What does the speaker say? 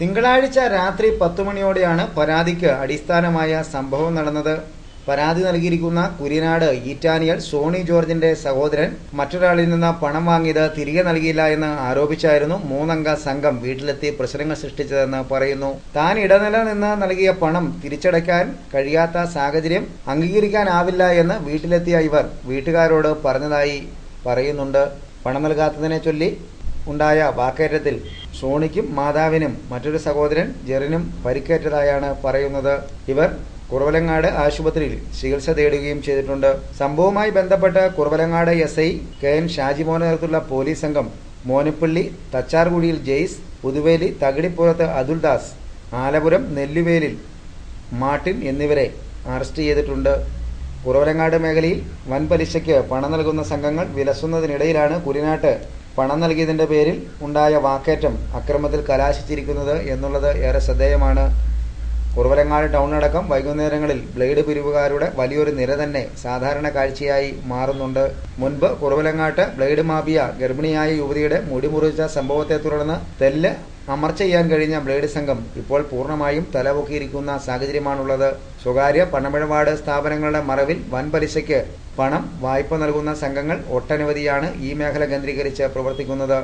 തിങ്കളാഴ്ച രാത്രി പത്തു മണിയോടെയാണ് പരാതിക്ക് അടിസ്ഥാനമായ സംഭവം നടന്നത്. പരാതി നൽകിയിരിക്കുന്ന കുര്യനാട് ഈറ്റാനിയൽ സോണി ജോർജിന്റെ സഹോദരൻ മറ്റൊരാളിൽ നിന്ന് പണം വാങ്ങിയത് തിരികെ നൽകിയില്ല എന്ന് ആരോപിച്ചായിരുന്നു മൂന്നംഗ സംഘം വീട്ടിലെത്തി പ്രശ്നങ്ങൾ സൃഷ്ടിച്ചതെന്ന് പറയുന്നു. താൻ ഇടനില നിന്ന് നൽകിയ പണം തിരിച്ചടയ്ക്കാൻ കഴിയാത്ത സാഹചര്യം അംഗീകരിക്കാനാവില്ല എന്ന് വീട്ടിലെത്തിയ ഇവർ വീട്ടുകാരോട് പറഞ്ഞതായി പറയുന്നുണ്ട്. പണം നൽകാത്തതിനെ ചൊല്ലി ഉണ്ടായ വാക്കേറ്റത്തിൽ സോണിക്കും മാതാവിനും മറ്റൊരു സഹോദരൻ ജെറിനും പരിക്കേറ്റതായാണ് പറയുന്നത്. ഇവർ കുറവലങ്ങാട് ആശുപത്രിയിൽ ചികിത്സ തേടുകയും ചെയ്തിട്ടുണ്ട്. സംഭവവുമായി ബന്ധപ്പെട്ട് Kuravilangad S I K N ഷാജിമോനെ നേതൃത്വത്തിലുള്ള പോലീസ് സംഘം മോനപ്പള്ളി തച്ചാർകുടിയിൽ ജെയ്സ് പുതുവേലി തകിടിപ്പുറത്ത് അതുൽദാസ് ആലപുരം നെല്ലുവേലിൽ മാർട്ടിൻ എന്നിവരെ അറസ്റ്റ് ചെയ്തിട്ടുണ്ട്. കുറവലങ്ങാട് മേഖലയിൽ വൻ പലിശയ്ക്ക് പണം നൽകുന്ന സംഘങ്ങൾ വിലസുന്നതിനിടയിലാണ് കുരിനാട്ട് പണം നൽകിയതിന്റെ പേരിൽ ഉണ്ടായ വാക്കേറ്റം അക്രമത്തിൽ കലാശിച്ചിരിക്കുന്നത് എന്നുള്ളത് ഏറെ ശ്രദ്ധേയമാണ്. കുറവലങ്ങാട് ടൗണടക്കം വൈകുന്നേരങ്ങളിൽ ബ്ലേഡ് പിരിവുകാരുടെ വലിയൊരു നിര തന്നെ സാധാരണ കാഴ്ചയായി മാറുന്നുണ്ട്. മുൻപ് കുറവലങ്ങാട്ട് ബ്ലേഡ് മാഫിയ ഗർഭിണിയായ യുവതിയുടെ മുടി മുറിച്ച സംഭവത്തെ തുടർന്ന് തെല്ല് അമർച്ച ചെയ്യാൻ കഴിഞ്ഞ ബ്ലേഡ് സംഘം ഇപ്പോൾ പൂർണമായും തലപൊക്കിയിരിക്കുന്ന സാഹചര്യമാണുള്ളത്. സ്വകാര്യ പണമിടപാട് സ്ഥാപനങ്ങളുടെ മറവിൽ വൻ പലിശയ്ക്ക് പണം വായ്പ നൽകുന്ന സംഘങ്ങൾ ഒട്ടനവധിയാണ് ഈ മേഖല കേന്ദ്രീകരിച്ച് പ്രവർത്തിക്കുന്നത്.